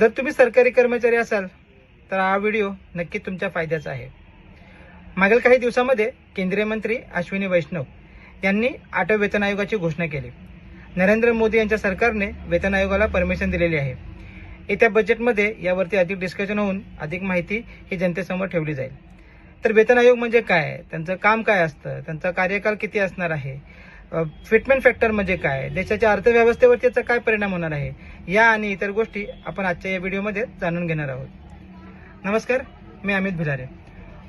जर तुम्ही सरकारी कर्मचारी असाल तर हा व्हिडिओ नक्की तुमच्या फायद्याचा आहे. मागील काही दिवसामध्ये केंद्रीय मंत्री अश्विनी वैष्णव यांनी आठव्या वेतन आयोगाची घोषणा केली. नरेंद्र मोदी यांच्या सरकारने वेतन आयोगाला परमिशन दिलेली आहे. येत्या बजेटमध्ये यावरती अधिक डिस्कशन होऊन अधिक माहिती ही जनतेसमोर ठेवली जाईल. तर वेतन आयोग म्हणजे काय? त्यांचं काम काय असतं? त्यांचा कार्यकाल किती असणार आहे? फिटमेंट फॅक्टर म्हणजे काय? देशाच्या अर्थव्यवस्थेवर त्याचा काय परिणाम होणार आहे? या आणि इतर गोष्टी आपण आजच्या या व्हिडिओमध्ये जाणून घेणार आहोत. नमस्कार मी अमित भिलारे.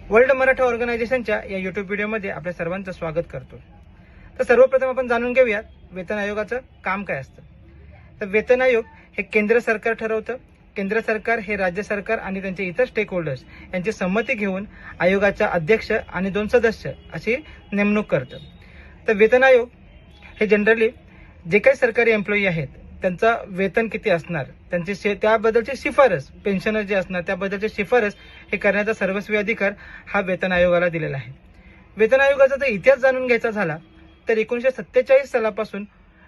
वर्ल्ड मराठा ऑर्गनायझेशनच्या या युट्यूब व्हिडिओमध्ये आपल्या सर्वांचं स्वागत करतो. तर सर्वप्रथम आपण जाणून घेऊयात वेतन आयोगाचं काम काय असतं. तर वेतन आयोग हे केंद्र सरकार ठरवतं. केंद्र सरकार हे राज्य सरकार आणि त्यांचे इतर स्टेक होल्डर्स यांची संमती घेऊन आयोगाचा अध्यक्ष आणि दोन सदस्य अशी नेमणूक करतं. तर वेतन आयोग हे जनरली जे काही सरकारी एम्प्लॉई आहेत त्यांचं वेतन किती असणार? त्यांची शे त्याबद्दलची शिफारस पेन्शनर जे असणार त्याबद्दलची शिफारस हे करण्याचा सर्वस्वी अधिकार हा वेतन आयोगाला दिलेला आहे. वेतन आयोगाचा जर इतिहास जाणून घ्यायचा झाला तर एकोणीसशे सत्तेचाळीस सालापासून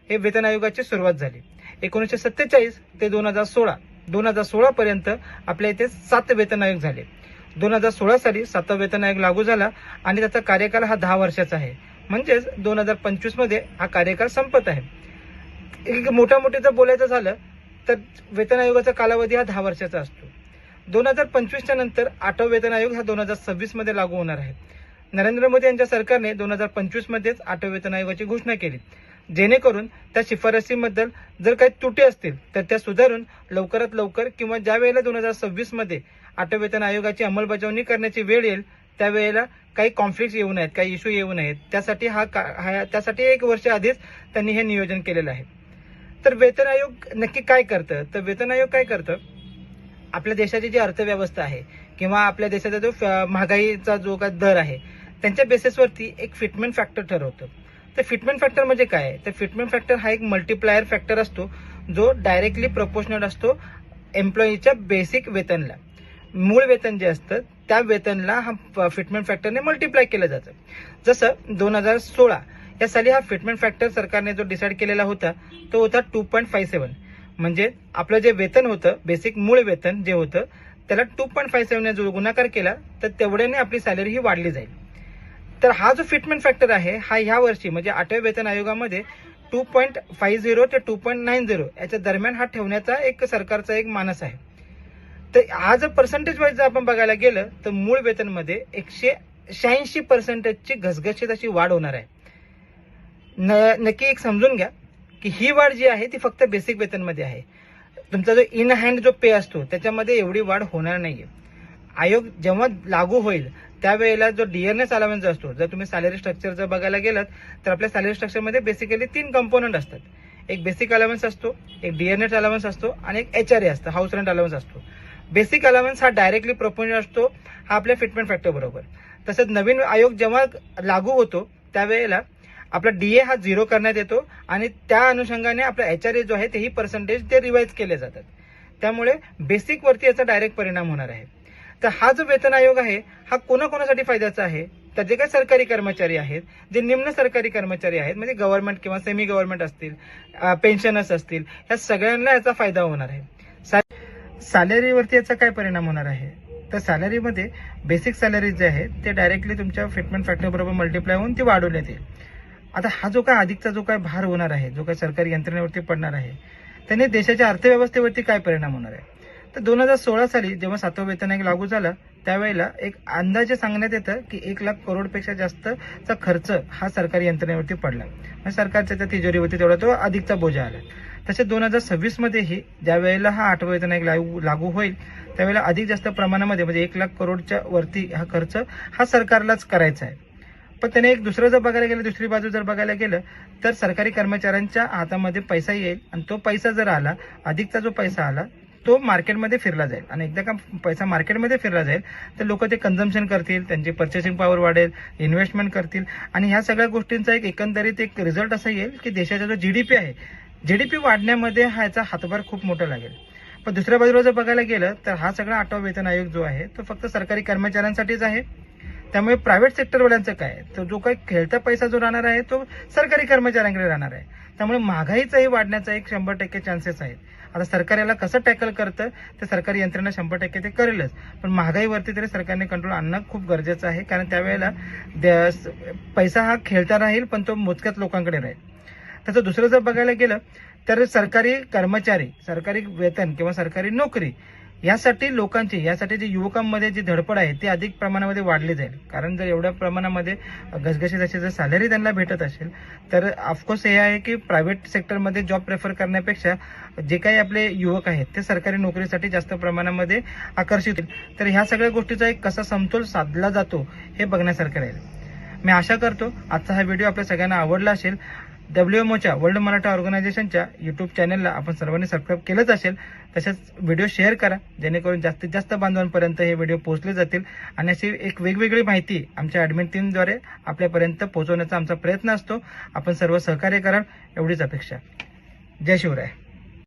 हे वेतन आयोगाची सुरुवात झाली. एकोणीसशे सत्तेचाळीस ते दोन हजार सोळा दोन हजार सोळा पर्यंत आपल्या इथे सात वेतन आयोग झाले. दोन हजार सोळा साली सातवा वेतन आयोग लागू झाला आणि त्याचा कार्यकाल हा दहा वर्षाचा आहे. म्हणजेच दोन हजार पंचवीसमध्ये हा कार्यकाळ संपत आहे. एक मोठ्या मोठे जर बोलायचं झालं तर वेतन आयोगाचा कालावधी हा दहा वर्षाचा असतो. दोन हजार पंचवीसच्या नंतर आठवा वेतन आयोग हा दोन हजार सव्वीसमध्ये लागू होणार आहे. नरेंद्र मोदी यांच्या सरकारने दोन हजार पंचवीस मध्येच आठव्या वेतन आयोगाची घोषणा केली. जेणेकरून त्या शिफारसीबद्दल जर काही त्रुटी असतील तर त्या सुधारून लवकरात लवकर किंवा ज्या वेळेला दोन हजार सव्वीसमध्ये आठव्या वेतन आयोगाची अंमलबजावणी करण्याची वेळ येईल त्यावेळेला काही कॉन्फ्लिक्ट येऊ नयेत काही इश्यू येऊ नयेत. त्यासाठी हा का- हा त्यासाठी एक वर्ष आधीच त्यांनी हे नियोजन केलेलं आहे. तर वेतन आयोग नक्की काय करतं? तर वेतन आयोग काय करतं? आपल्या देशाची जी अर्थव्यवस्था आहे किंवा आपल्या देशाचा जो महागाईचा जो काय दर आहे त्यांच्या बेसिसवरती एक फिटमेंट फॅक्टर ठरवतं. तर फिटमेंट फॅक्टर म्हणजे काय? तर फिटमेंट फॅक्टर हा एक मल्टिप्लायर फॅक्टर असतो जो डायरेक्टली प्रपोर्शनल असतो एम्प्लॉईच्या बेसिक वेतनला. मूळ वेतन जे असतं त्या वेतनला हा फिटमेंट फॅक्टरने मल्टिप्लाय केलं जातं. जसं दोन हजार सोळा या साली हा फिटमेंट फॅक्टर सरकारने जो डिसाईड केलेला होता तो होता टू पॉईंट फाय सेवन म्हणजे आपलं जे वेतन होतं बेसिक मूळ वेतन जे होतं त्याला टू पॉईंट फाय सेवन जो गुणाकार केला तर तेवढ्याने आपली सॅलरी ही वाढली जाईल. तर हा जो फिटमेंट फॅक्टर आहे हा ह्या वर्षी म्हणजे आठव्या वेतन आयोगामध्ये टू पॉईंट फाईव्ह झिरो ते टू पॉईंट नाईन झिरो याच्या दरम्यान हा ठेवण्याचा एक सरकारचा एक मानस आहे. तर हा जर पर्सेंटेज वाईज जर आपण बघायला गेलं तर मूळ वेतनमध्ये एकशे शहाऐंशी पर्सेंटेजची घसघशीत अशी वाढ होणार आहे. न नक्की एक समजून घ्या की ही वाढ जी आहे ती फक्त बेसिक वेतनमध्ये आहे. तुमचा जो इन हँड जो पे असतो त्याच्यामध्ये एवढी वाढ होणार नाहीये. आयोग जेव्हा लागू होईल त्यावेळेला जो डीएनएस अलावन्स असतो जर तुम्ही सॅलरी स्ट्रक्चर जर बघायला गेलात तर आपल्या सॅलरी स्ट्रक्चरमध्ये बेसिकली तीन कंपोनंट असतात. एक बेसिक अलावन्स असतो एक डीएनएस अलावन्स असतो आणि एक एच आर ए असतं हाऊस रेंट अलावन्स असतो. बेसिक अलावन्स हा डायरेक्टली प्रपोजल असतो हा आपल्या फिटमेंट फॅक्टर बरोबर. तसंच नवीन आयोग जेव्हा लागू होतो त्यावेळेला आपला डीए हा झिरो करण्यात येतो आणि त्या अनुषंगाने आपला एच आर ए जो आहे तेही पर्सेंटेज ते रिवाईज केले जातात. त्यामुळे बेसिक वरती याचा डायरेक्ट परिणाम होणार आहे. तर हा जो वेतन आयोग आहे हा कोणाकोणासाठी फायद्याचा आहे? तर जे काही सरकारी कर्मचारी आहेत जे निम्न सरकारी कर्मचारी आहेत म्हणजे गव्हर्नमेंट किंवा सेमी गव्हर्नमेंट असतील पेन्शनर्स असतील ह्या सगळ्यांना याचा फायदा होणार आहे. सॅलरीवरती याचा काय परिणाम होणार आहे? तर सॅलरीमध्ये बेसिक सॅलरी जे आहे ते डायरेक्टली तुमच्या फिटमेंट फॅक्टर बरोबर मल्टिप्लाय होऊन ती वाढवण्यात येईल. आता हा जो काय अधिकचा जो काय भार होणार आहे जो काय सरकारी यंत्रणेवरती पडणार आहे त्याने देशाच्या अर्थव्यवस्थेवरती काय परिणाम होणार आहे? तर दोन हजार सोळा साली जेव्हा सातवा वेतन आयोग लागू झाला त्यावेळेला एक अंदाजे सांगण्यात येतं की एक लाख करोडपेक्षा जास्तचा खर्च हा सरकारी यंत्रणेवरती पडला. म्हणजे सरकारच्या त्या तिजोरीवरती तेवढा तो अधिकचा बोजा आला. तसेच दोन हजार सव्वीस मध्येही ज्या वेळेला हा आठवा वेतन आयोग लागू लागू होईल त्यावेळेला अधिक जास्त प्रमाणामध्ये म्हणजे एक लाख करोडच्या वरती हा खर्च हा सरकारलाच करायचा आहे. पण त्याने एक दुसरं जर बघायला गेलं दुसरी बाजू जर बघायला गेलं तर सरकारी कर्मचाऱ्यांच्या हातामध्ये पैसा येईल आणि तो पैसा जर आला अधिकचा जो पैसा आला तो मार्केटमध्ये फिरला जाईल. आणि एकदा का पैसा मार्केटमध्ये फिरला जाईल तर लोक ते कन्झम्पन करतील त्यांची पर्चेसिंग पॉवर वाढेल इन्व्हेस्टमेंट करतील. आणि ह्या सगळ्या गोष्टींचा एक एकंदरीत एक रिझल्ट असा येईल की देशाचा जो जीडीपी आहे जीडीपी वाढण्यामध्ये हा याचा हातभार खूप मोठा लागेल. पण दुसऱ्या बाजूला जर बघायला गेलं तर हा सगळा आठवा वेतन आयोग जो आहे तो फक्त सरकारी कर्मचाऱ्यांसाठीच आहे. त्यामुळे प्रायव्हेट सेक्टरवाल्यांचं काय तो जो काही खेळता पैसा जो राहणार आहे तो सरकारी कर्मचाऱ्यांकडे राहणार आहे. त्यामुळे महागाईचाही वाढण्याचा एक शंभर टक्के चान्सेस आहेत. आता सरकार याला कसं टॅकल करतं ते सरकारी यंत्रणा शंभर टक्के ते करेलच. पण महागाईवरती तरी सरकारने कंट्रोल आणणं खूप गरजेचं आहे कारण त्यावेळेला द- पैसा हा खेळता राहील पण तो मोजक्याच लोकांकडे राहील. त्याचं दुसरं जर बघायला गेलं तर सरकारी कर्मचारी सरकारी वेतन किंवा सरकारी नोकरी यासाठी लोकांची यासाठी जे युवकांमध्ये जी धडपड आहे ती अधिक प्रमाणामध्ये वाढली जाईल. कारण जर एवढ्या प्रमाणामध्ये घसघशीत अशी जर सॅलरी त्यांना भेटत असेल तर ऑफकोर्स हे आहे की प्रायव्हेट सेक्टरमध्ये जॉब प्रेफर करण्यापेक्षा जे काही आपले युवक आहेत ते सरकारी नोकरीसाठी जास्त प्रमाणामध्ये आकर्षित होतील. तर ह्या सगळ्या गोष्टीचा एक कसा समतोल साधला जातो हे बघण्यासारखं राहील. मी आशा करतो आजचा हा व्हिडिओ आपल्या सगळ्यांना आवडला असेल. डब्ल्यूएमओच्या वर्ल्ड मराठा ऑर्गनायझेशनच्या युट्यूब चॅनलला आपण सर्वांनी सबस्क्राईब केलंच असेल तसेच व्हिडिओ शेअर करा जेणेकरून जास्तीत जास्त बांधवांपर्यंत हे व्हिडिओ पोहोचले जातील आणि अशी एक वेगवेगळी माहिती आमच्या ॲडमिन टीमद्वारे आपल्यापर्यंत पोहोचवण्याचा आमचा प्रयत्न असतो. आपण सर्व सहकार्य कराल एवढीच अपेक्षा. जय शिवराय.